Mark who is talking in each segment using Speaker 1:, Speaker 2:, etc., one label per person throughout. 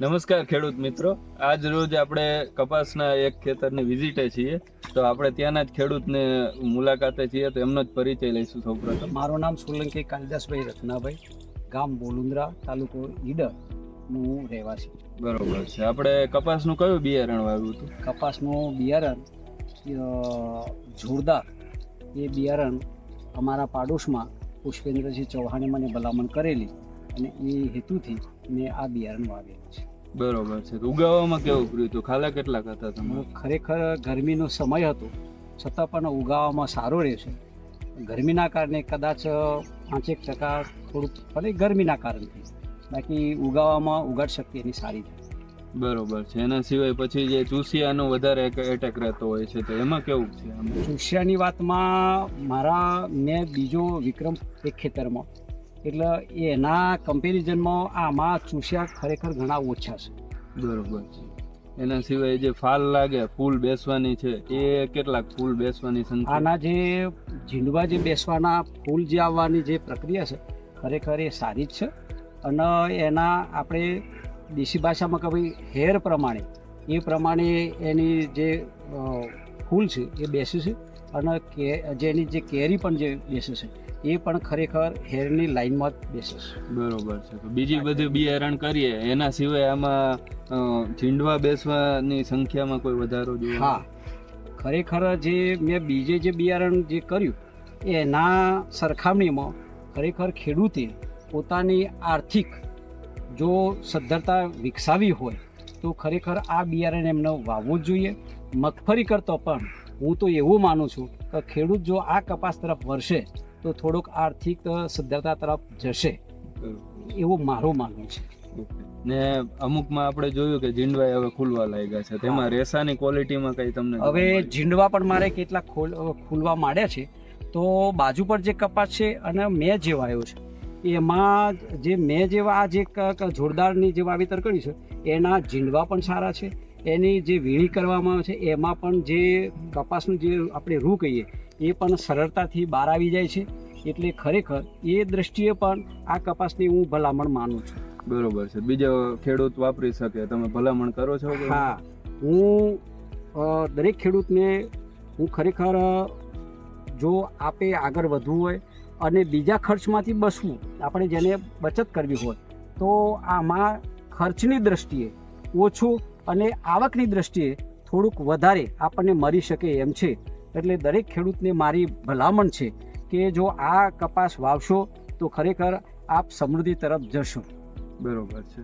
Speaker 1: નમસ્કાર ખેડૂત મિત્રો. આજ રોજ આપણે કપાસના એક ખેતરની વિઝિટે છીએ. તો આપણે ત્યાંના જ ખેડૂતને મુલાકાતે છીએ તો એમનો જ પરિચય લઈશું સૌપ્રથમ.
Speaker 2: મારું નામ સોલંકી કાલિદાસભાઈ રત્નાભાઈ ગામ બોલુંદ્રા તાલુકો ઈડર. હું રહેવાસી.
Speaker 1: બરોબર છે. આપણે કપાસનું કયું બિયારણ વાવ્યું હતું?
Speaker 2: કપાસનું બિયારણ જોરદાર એ બિયારણ અમારા પાડોશમાં પુષ્પેન્દ્રસિંહ ચૌહાણે મને ભલામણ કરેલી. અને એ હેતુથી મેં આ બિયારણ વાવેલું છે.
Speaker 1: બરોબર છે. તો ઉગાવવામાં કેવું કર્યું? હતું ખાલા કેટલાક હતા તમે
Speaker 2: ખરેખર ગરમીનો સમય હતો. છતાં પણ ઉગાવવામાં સારો રહેશે. ગરમીના કારણે કદાચ પાંચેક ટકા થોડુંક ભલે ગરમીના કારણથી બાકી ઉગાવવામાં ઉગાડ શક્તિ એની સારી છે.
Speaker 1: બરોબર છે. એના સિવાય પછી જે ચૂસિયાનો વધારે એટેક રહેતો હોય છે તો એમાં કેવું છે?
Speaker 2: ચૂસિયાની વાતમાં મારા મેં બીજો વિક્રમ એક ખેતરમાં એટલે એના કમ્પેરિઝનમાં આમાં ચૂસ્યા ખરેખર ઘણા ઓછા છે.
Speaker 1: બરોબર છે. એના સિવાય જે ફાલ લાગે ફૂલ બેસવાની છે એ કેટલાક ફૂલ બેસવાની સંખ્યા?
Speaker 2: આના જે ઝીંડવા જે બેસવાના ફૂલ જે આવવાની જે પ્રક્રિયા છે ખરેખર એ સારી જ છે. અને એના આપણે દેશી ભાષામાં કે ભાઈ હેર પ્રમાણે એ પ્રમાણે એની જે ફૂલ છે એ બેસે છે અને કે જેની જે કેરી પણ જે બેસે છે એ પણ ખરેખર હેરની લાઈનમાં જ બેસે છે.
Speaker 1: બરોબર છે. તો બીજી બધી બિયારણ કરીએ એના સિવાય આમાં ઝીંડવા બેસવાની સંખ્યામાં કોઈ વધારો જોઈએ
Speaker 2: હા. ખરેખર જે મેં બીજે જે બિયારણ જે કર્યું એના સરખામણીમાં ખરેખર ખેડૂતે પોતાની આર્થિક જો સદ્ધરતા વિકસાવી હોય તો ખરેખર આ બિયારણ એમને વાવવું જ જોઈએ. મગફળી કરતો પણ હું તો એવું માનું છું કે ખેડૂત જો આ કપાસ તરફ વરસે તો થોડુંક આર્થિક સદ્ધરતા તરફ જશે. એવું મારું માનવું છે.
Speaker 1: ને અમુકમાં આપણે જોયું કે જીંડવા હવે ખુલવા લાગ્યા છે. તેમાં રેસાની ક્વોલિટીમાં કઈ તમને
Speaker 2: હવે
Speaker 1: જીંડવા
Speaker 2: ઝીંડવા પણ મારે કેટલા ખોલ ખુલવા માંડ્યા છે. તો બાજુ પર જે કપાસ છે અને મેં જે વાયો છે એમાં જે મેં જેવા આ જે જોરદારની જે વાવેતર કર્યું છે એના ઝીંડવા પણ સારા છે. એની જે વીણી કરવામાં આવે છે એમાં પણ જે કપાસનું જે આપણે રૂ કહીએ એ પણ સરળતાથી બહાર આવી જાય છે. એટલે ખરેખર એ દ્રષ્ટિએ પણ આ કપાસની હું ભલામણ માનું છું.
Speaker 1: બરોબર છે. બીજો ખેડૂત વાપરી શકે તમે ભલામણ કરો છો
Speaker 2: હા. હું દરેક ખેડૂતને હું ખરેખર જો આપે આગળ વધવું હોય અને બીજા ખર્ચમાંથી બસવું આપણે જેને બચત કરવી હોય તો આમાં ખર્ચની દ્રષ્ટિએ ઓછું અને આવકની દ્રષ્ટિએ થોડુંક વધારે આપણને મળી શકે એમ છે. એટલે દરેક ખેડૂતને મારી ભલામણ છે કે જો આ કપાસ વાવશો, તો ખરેખર આપ સમૃદ્ધિ તરફ જશો.
Speaker 1: બરોબર છે.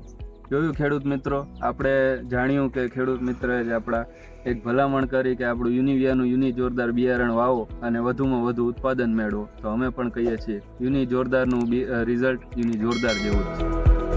Speaker 1: જોયું ખેડૂત મિત્રો, આપણે જાણ્યું કે ખેડૂત મિત્રએ જ આપણા એક ભલામણ કરી કે આપણું યુનિવિયાનું યુનિ જોરદાર બિયારણ વાવો અને વધુમાં વધુ ઉત્પાદન મેળવો. તો અમે પણ કહીએ છીએ, યુની જોરદારનું રિઝલ્ટ યુની જોરદાર જેવું છે.